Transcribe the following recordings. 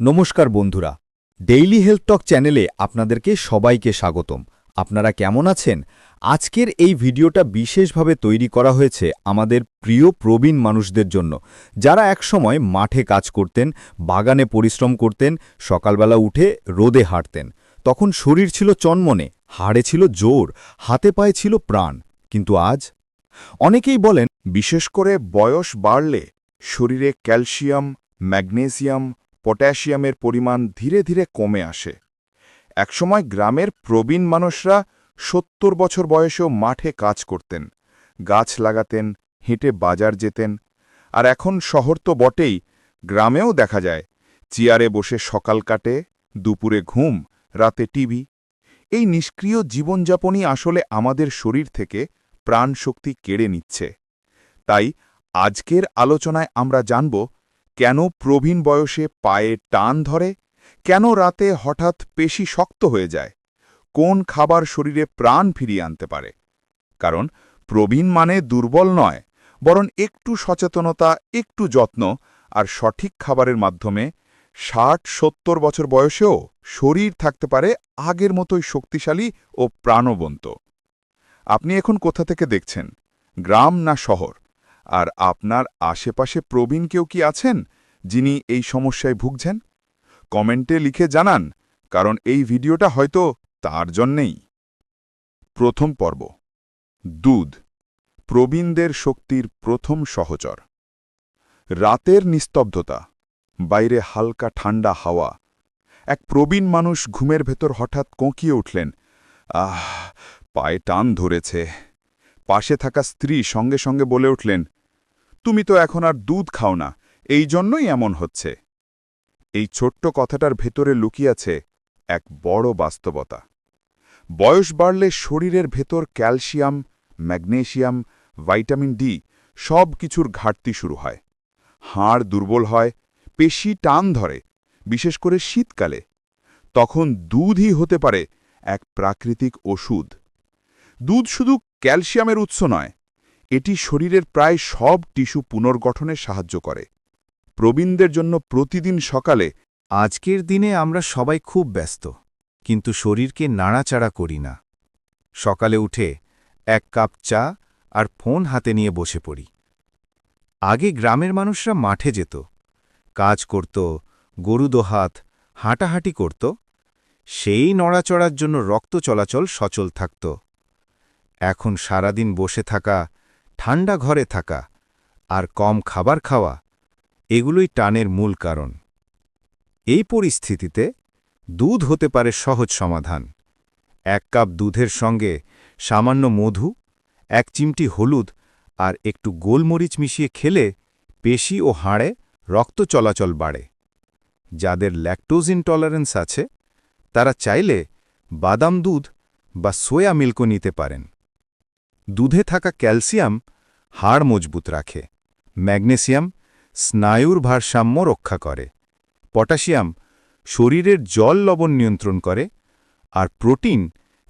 নমস্কার বন্ধুরা daily health টক চ্যানেলে আপনাদেরকে সবাইকে স্বাগতম। আপনারা কেমন আছেন? আজকের এই ভিডিওটা বিশেষভাবে তৈরি করা হয়েছে আমাদের প্রিয় প্রবীণ মানুষদের জন্য। যারা একসময় মাঠে কাজ করতেন, বাগানে পরিশ্রম করতেন, সকালবেলা উঠে রোদে হাঁটতেন। তখন শরীর ছিল চনমনে, হাড়ে ছিল জোর, হাতে পায়ে ছিল প্রাণ। কিন্তু আজ? অনেকেই বলেন, বিশেষ করে বয়স বাড়লে শরীরে ক্যালসিয়াম, ম্যাগনেসিয়াম পটাশিয়ামের পরিমাণ ধীরে ধীরে কমে আসে। একসময় গ্রামের প্রবীণ মানুষরা সত্তর বছর বয়সেও মাঠে কাজ করতেন, গাছ লাগাতেন, হেঁটে বাজার যেতেন, আর এখন শহর তো বটেই, গ্রামেও দেখা যায়, চেয়ারে বসে সকাল কাটে, দুপুরে ঘুম, রাতে টিভি। এই নিষ্ক্রিয় জীবনযাপনই আসলে আমাদের শরীর থেকে প্রাণশক্তি কেড়ে নিচ্ছে। তাই আজকের আলোচনায় আমরা জানব কেন প্রবীণ বয়সে পায়ে টান ধরে? কেন রাতে হঠাৎ পেশি শক্ত হয়ে যায়? কোন খাবার শরীরে প্রাণ ফিরিয়ে আনতে পারে? কারণ প্রবীণ মানে দুর্বল নয়, বরং একটু সচেতনতা, একটু যত্ন, আর সঠিক খাবারের মাধ্যমে ষাট সত্তর বছর বয়সেও শরীর থাকতে পারে আগের মতোই শক্তিশালী ও প্রাণবন্ত। আপনি এখন কোথা থেকে দেখছেন? গ্রাম না শহর? আর আপনার আশেপাশে প্রবীণ কেউ কি আছেন যিনি এই সমস্যায় ভুগছেন? কমেন্টে লিখে জানান, কারণ এই ভিডিওটা হয়তো তার জন্যেই। প্রথম পর্ব। দুধ। প্রবীণদের শক্তির প্রথম সহচর। রাতের নিস্তব্ধতা, বাইরে হালকা ঠান্ডা হাওয়া। এক প্রবীণ মানুষ ঘুমের ভেতর হঠাৎ কোঁকিয়ে উঠলেন, আহ, পায়ে টান ধরেছে। পাশে থাকা স্ত্রী সঙ্গে সঙ্গে বলে উঠলেন তুমি তো এখন আর দুধ খাও না। এই জন্যই এমন হচ্ছে। এই ছোট্ট কথাটার ভেতরে লুকিয়াছে এক বড় বাস্তবতা। বয়স বাড়লে শরীরের ভেতর ক্যালসিয়াম ম্যাগনেশিয়াম ভাইটামিন ডি সব কিছুর ঘাটতি শুরু হয়। হাড় দুর্বল হয়, পেশি টান ধরে, বিশেষ করে শীতকালে। তখন দুধই হতে পারে এক প্রাকৃতিক ওষুধ। দুধ শুধু ক্যালসিয়ামের উৎস নয় এটি শরীরের প্রায় সব টিস্যু পুনর্গঠনে সাহায্য করে। প্রবীণদের জন্য প্রতিদিন সকালে, আজকের দিনে আমরা সবাই খুব ব্যস্ত, কিন্তু শরীরকে নাড়াচাড়া করি না। সকালে উঠে এক কাপ চা আর ফোন হাতে নিয়ে বসে পড়ি। আগে গ্রামের মানুষরা মাঠে যেত, কাজ করত, গরু দোহাত হাঁটাহাঁটি করত, সেই নড়াচড়ার জন্য রক্ত চলাচল সচল থাকত। এখন সারাদিন বসে থাকা ঠান্ডা ঘরে থাকা আর কম খাবার খাওয়া এগুলোই টানের মূল কারণ। এই পরিস্থিতিতে দুধ হতে পারে সহজ সমাধান। এক কাপ দুধের সঙ্গে সামান্য মধু, এক চিমটি হলুদ আর একটু গোলমরিচ মিশিয়ে খেলে পেশি ও হাড়ে রক্ত চলাচল বাড়ে। যাদের ল্যাকটোজ ইনটলারেন্স আছে, তারা চাইলে বাদাম দুধ বা সোয়া মিল্কও নিতে পারেন। দুধে থাকা ক্যালসিয়াম হাড় মজবুত রাখে। ম্যাগনেসিয়াম স্নায়ুর ভারসাম্য রক্ষা করে। পটাশিয়াম শরীরের জল লবণ নিয়ন্ত্রণ করে আর প্রোটিন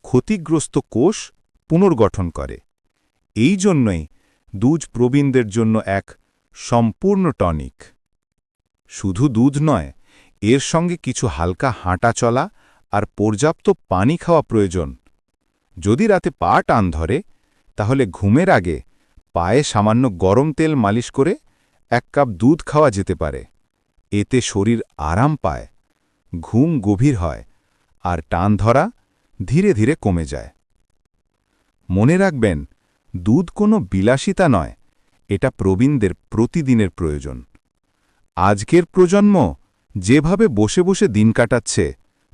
ক্ষতিগ্রস্ত কোষ পুনর্গঠন করে। এই জন্যই দুধ প্রবীণদের জন্য এক সম্পূর্ণ টনিক। শুধু দুধ নয়, এর সঙ্গে কিছু হালকা হাঁটা চলা আর পর্যাপ্ত পানি খাওয়া প্রয়োজন। যদি রাতে পা টান ধরে তাহলে ঘুমের আগে পায়ে সামান্য গরম তেল মালিশ করে এক কাপ দুধ খাওয়া যেতে পারে। এতে শরীর আরাম পায়, ঘুম গভীর হয় আর টান ধরা ধীরে ধীরে কমে যায়। মনে রাখবেন, দুধ কোনো বিলাসিতা নয়, এটা প্রবীণদের প্রতিদিনের প্রয়োজন। আজকের প্রজন্ম যেভাবে বসে বসে দিন কাটাচ্ছে,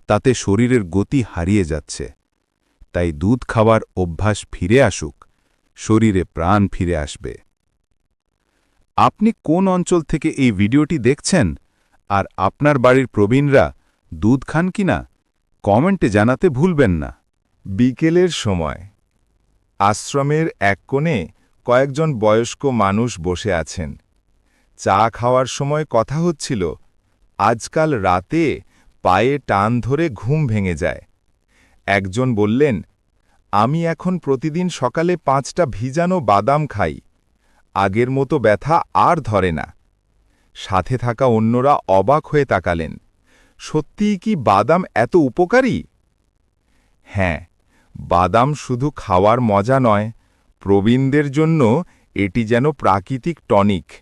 তাতে শরীরের গতি হারিয়ে যাচ্ছে। তাই দুধ খাওয়ার অভ্যাস ফিরে আসুক। শরীরে প্রাণ ফিরে আসবে। আপনি কোন অঞ্চল থেকে এই ভিডিওটি দেখছেন? আর আপনার বাড়ির প্রবীণরা দুধ খান কিনা কমেন্টে জানাতে ভুলবেন না। বিকেলের সময়। আশ্রমের এক কোণে কয়েকজন বয়স্ক মানুষ বসে আছেন। চা খাওয়ার সময় কথা হচ্ছিল, আজকাল রাতে পায়ে টান ধরে ঘুম ভেঙে যায়। একজন বললেন আমি এখন প্রতিদিন সকালে পাঁচটা ভিজানো বাদাম খাই। আগের মতো ব্যথা আর ধরে না। সাথে থাকা অন্যরা অবাক হয়ে তাকালেন। সত্যিই কি বাদাম এত উপকারী? হ্যাঁ বাদাম শুধু খাওয়ার মজা নয়, প্রবীণদের জন্য এটি যেন প্রাকৃতিক টনিক।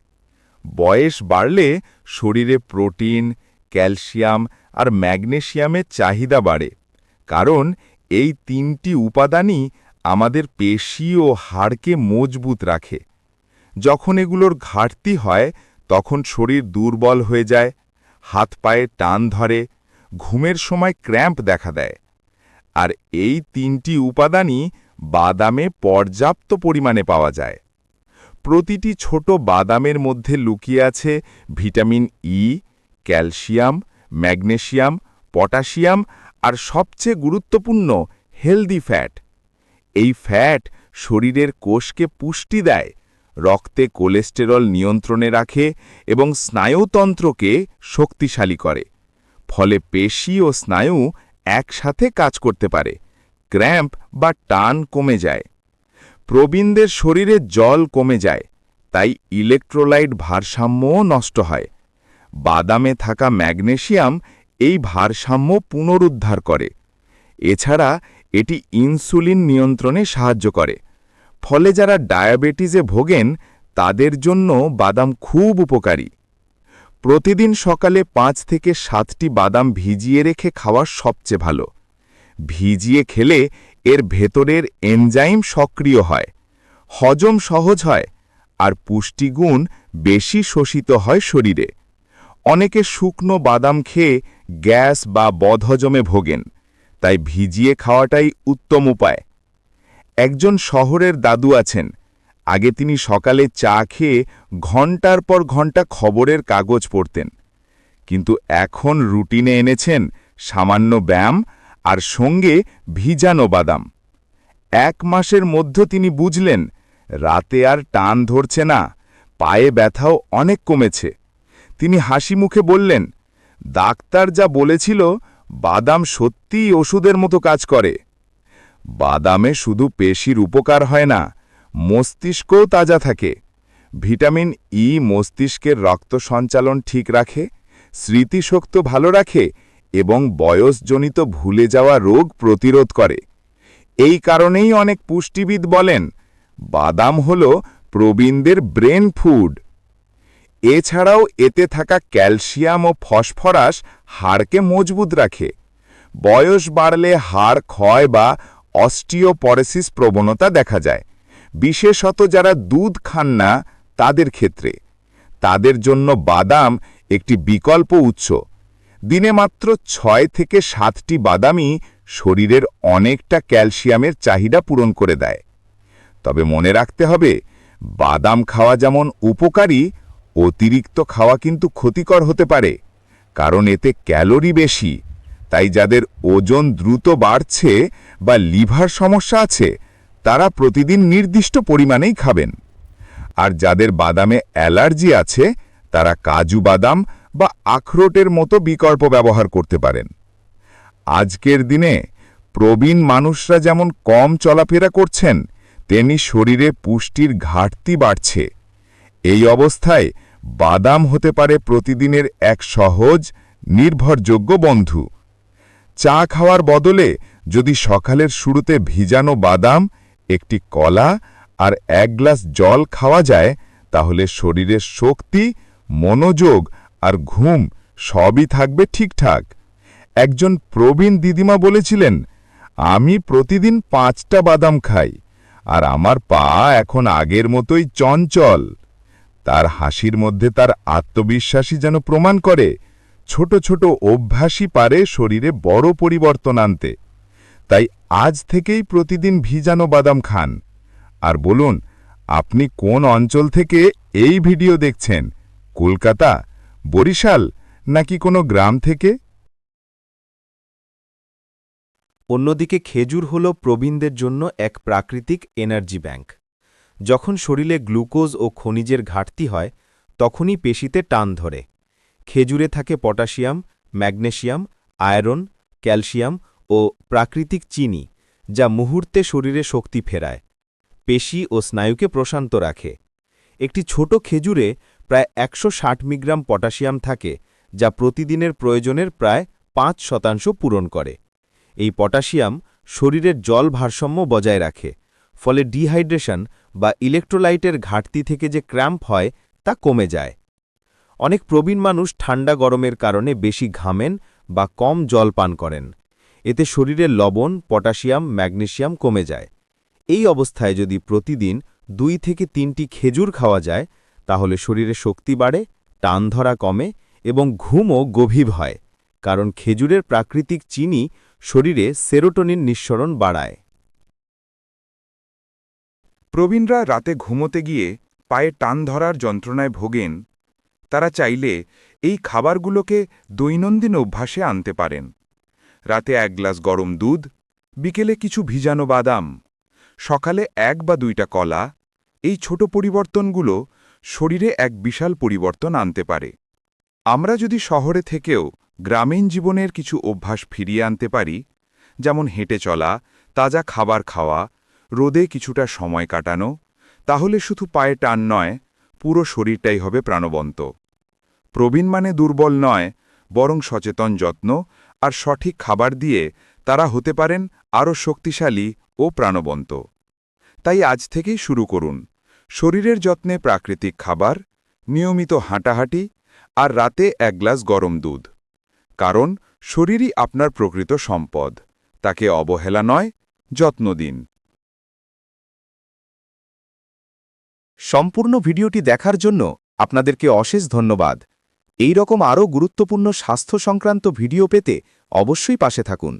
বয়স বাড়লে শরীরে প্রোটিন, ক্যালসিয়াম আর ম্যাগনেশিয়ামের চাহিদা বাড়ে। কারণ এই তিনটি উপাদানই আমাদের পেশি ও হাড়কে মজবুত রাখে। যখন এগুলোর ঘাটতি হয়, তখন শরীর দুর্বল হয়ে যায়, হাত পায়ে টান ধরে, ঘুমের সময় ক্র্যাম্প দেখা দেয়। আর এই তিনটি উপাদানই বাদামে পর্যাপ্ত পরিমাণে পাওয়া যায়। প্রতিটি ছোট বাদামের মধ্যে লুকিয়ে আছে vitamin E calcium, magnesium potassium আর সবচেয়ে গুরুত্বপূর্ণ হেলদি ফ্যাট এই ফ্যাট শরীরের কোষকে পুষ্টি দেয়, রক্তে কোলেস্টেরল নিয়ন্ত্রণে রাখে এবং স্নায়ুতন্ত্রকে শক্তিশালী করে। ফলে পেশি ও স্নায়ু একসাথে কাজ করতে পারে, ক্র্যাম্প বা টান কমে যায়। প্রবীণদের শরীরে জল কমে যায়, তাই ইলেকট্রোলাইট ভারসাম্যও নষ্ট হয়। বাদামে থাকা ম্যাগনেসিয়াম এই ভারসাম্য পুনরুদ্ধার করে। এছাড়া এটি ইনসুলিন নিয়ন্ত্রণে সাহায্য করে। ফলে যারা ডায়াবেটিসে ভোগেন, তাদের জন্য বাদাম খুব উপকারী। প্রতিদিন সকালে পাঁচ থেকে সাতটি বাদাম ভিজিয়ে রেখে খাওয়া সবচেয়ে ভালো। ভিজিয়ে খেলে এর ভেতরের এনজাইম সক্রিয় হয়, হজম সহজ হয়, আর পুষ্টিগুণ বেশি শোষিত হয় শরীরে। অনেকে শুকনো বাদাম খেয়ে গ্যাস বা বদহজমে ভোগেন, তাই ভিজিয়ে খাওয়াটাই উত্তম উপায়। একজন শহরের দাদু আছেন, আগে তিনি সকালে চা খেয়ে ঘণ্টার পর ঘণ্টা খবরের কাগজ পড়তেন। কিন্তু এখন রুটিনে এনেছেন সামান্য ব্যায়াম আর সঙ্গে ভিজানো বাদাম। এক মাসের মধ্য তিনি বুঝলেন, রাতে আর টান ধরছে না, পায়ে ব্যথাও অনেক কমেছে। তিনি হাসি মুখে বললেন ডাক্তার যা বলেছিল, বাদাম সত্যিই ওষুধের মতো কাজ করে। বাদামে শুধু পেশির উপকার হয় না, মস্তিষ্কও তাজা থাকে। ভিটামিন ই মস্তিষ্কের রক্ত সঞ্চালন ঠিক রাখে, স্মৃতিশক্ত ভালো রাখে এবং বয়সজনিত ভুলে যাওয়া রোগ প্রতিরোধ করে। এই কারণেই অনেক পুষ্টিবিদ বলেন, বাদাম হল প্রবীণদের ব্রেন ফুড। এছাড়াও এতে থাকা ক্যালসিয়াম ও ফসফরাস হাড়কে মজবুত রাখে। বয়স বাড়লে হাড় ক্ষয় বা অস্টিওপরেসিস প্রবণতা দেখা যায়। বিশেষত যারা দুধ খান না, তাদের ক্ষেত্রে। তাদের জন্য বাদাম একটি বিকল্প উৎস। দিনে মাত্র ছয় থেকে সাতটি বাদামই শরীরের অনেকটা ক্যালসিয়ামের চাহিদা পূরণ করে দেয়। তবে মনে রাখতে হবে, বাদাম খাওয়া যেমন উপকারী অতিরিক্ত খাওয়া কিন্তু ক্ষতিকর হতে পারে, কারণ এতে ক্যালোরি বেশি। তাই যাদের ওজন দ্রুত বাড়ছে বা লিভার সমস্যা আছে, তারা প্রতিদিন নির্দিষ্ট পরিমাণেই খাবেন। আর যাদের বাদামে অ্যালার্জি আছে, তারা কাজু বাদাম বা আখরোটের মতো বিকল্প ব্যবহার করতে পারেন। আজকের দিনে প্রবীণ মানুষরা যেমন কম চলাফেরা করছেন, তেমনি শরীরে পুষ্টির ঘাটতি বাড়ছে। এই অবস্থায় বাদাম হতে পারে প্রতিদিনের এক সহজ, নির্ভরযোগ্য বন্ধু। চা খাওয়ার বদলে যদি সকালের শুরুতে ভিজানো বাদাম, একটি কলা আর এক গ্লাস জল খাওয়া যায়, তাহলে শরীরের শক্তি, মনোযোগ আর ঘুম সবই থাকবে ঠিকঠাক। একজন প্রবীণ দিদিমা বলেছিলেন, আমি প্রতিদিন পাঁচটা বাদাম খাই, আর আমার পা এখন আগের মতোই চঞ্চল। তার হাসির মধ্যে তার আত্মবিশ্বাসী যেন প্রমাণ করে, ছোট ছোট অভ্যাসই পারে শরীরে বড় পরিবর্তন আনতে। তাই আজ থেকেই প্রতিদিন ভিজানো বাদাম খান। আর বলুন, আপনি কোন অঞ্চল থেকে এই ভিডিও দেখছেন? কলকাতা, বরিশাল, নাকি কোনো গ্রাম থেকে? অন্যদিকে খেজুর হল প্রবীণদের জন্য এক প্রাকৃতিক এনার্জি ব্যাংক। যখন শরীরে গ্লুকোজ ও খনিজের ঘাটতি হয়, তখনই পেশিতে টান ধরে। খেজুরে থাকে পটাশিয়াম, ম্যাগনেশিয়াম, আয়রন, ক্যালসিয়াম ও প্রাকৃতিক চিনি, যা মুহূর্তে শরীরে শক্তি ফেরায়। পেশি ও স্নায়ুকে প্রশান্ত রাখে। একটি ছোট খেজুরে প্রায় একশো ষাট মিগ্রাম পটাশিয়াম থাকে, যা প্রতিদিনের প্রয়োজনের প্রায় পাঁচ শতাংশ পূরণ করে। এই পটাশিয়াম শরীরের জল ভারসাম্য বজায় রাখে। ফলে ডিহাইড্রেশন বা ইলেকট্রোলাইটের ঘাটতি থেকে যে ক্র্যাম্প হয়, তা কমে যায়। অনেক প্রবীণ মানুষ ঠান্ডা গরমের কারণে বেশি ঘামেন বা কম জল পান করেন। এতে শরীরের লবণ, পটাশিয়াম, ম্যাগনেশিয়াম কমে যায়। এই অবস্থায় যদি প্রতিদিন দুই থেকে তিনটি খেজুর খাওয়া যায়, তাহলে শরীরে শক্তি বাড়ে, টান ধরা কমে এবং ঘুমও গভীর হয়, কারণ খেজুরের প্রাকৃতিক চিনি শরীরে সেরোটোনিন নিঃসরণ বাড়ায়। প্রবীণরা রাতে ঘুমোতে গিয়ে পায়ে টান ধরার যন্ত্রণায় ভোগেন, তারা চাইলে এই খাবারগুলোকে দৈনন্দিন অভ্যাসে আনতে পারেন। রাতে এক গ্লাস গরম দুধ, বিকেলে কিছু ভিজানো বাদাম, সকালে এক বা দুইটা কলা, এই ছোট পরিবর্তনগুলো শরীরে এক বিশাল পরিবর্তন আনতে পারে। আমরা যদি শহরে থেকেও গ্রামীণ জীবনের কিছু অভ্যাস ফিরিয়ে আনতে পারি, যেমন হেঁটে চলা, তাজা খাবার খাওয়া রোদে কিছুটা সময় কাটানো, তাহলে শুধু পায়ে টান নয়, পুরো শরীরটাই হবে প্রাণবন্ত। প্রবীণ মানে দুর্বল নয়, বরং সচেতন, যত্ন আর সঠিক খাবার দিয়ে তারা হতে পারেন আরও শক্তিশালী ও প্রাণবন্ত। তাই আজ থেকেই শুরু করুন। শরীরের যত্নে প্রাকৃতিক খাবার, নিয়মিত হাঁটাহাঁটি আর রাতে এক গ্লাস গরম দুধ। কারণ শরীরই আপনার প্রকৃত সম্পদ। তাকে অবহেলা নয়, যত্ন দিন। সম্পূর্ণ ভিডিওটি দেখার জন্য আপনাদেরকে অশেষ ধন্যবাদ। এই রকম আরও গুরুত্বপূর্ণ স্বাস্থ্য সংক্রান্ত ভিডিও পেতে অবশ্যই পাশে থাকুন।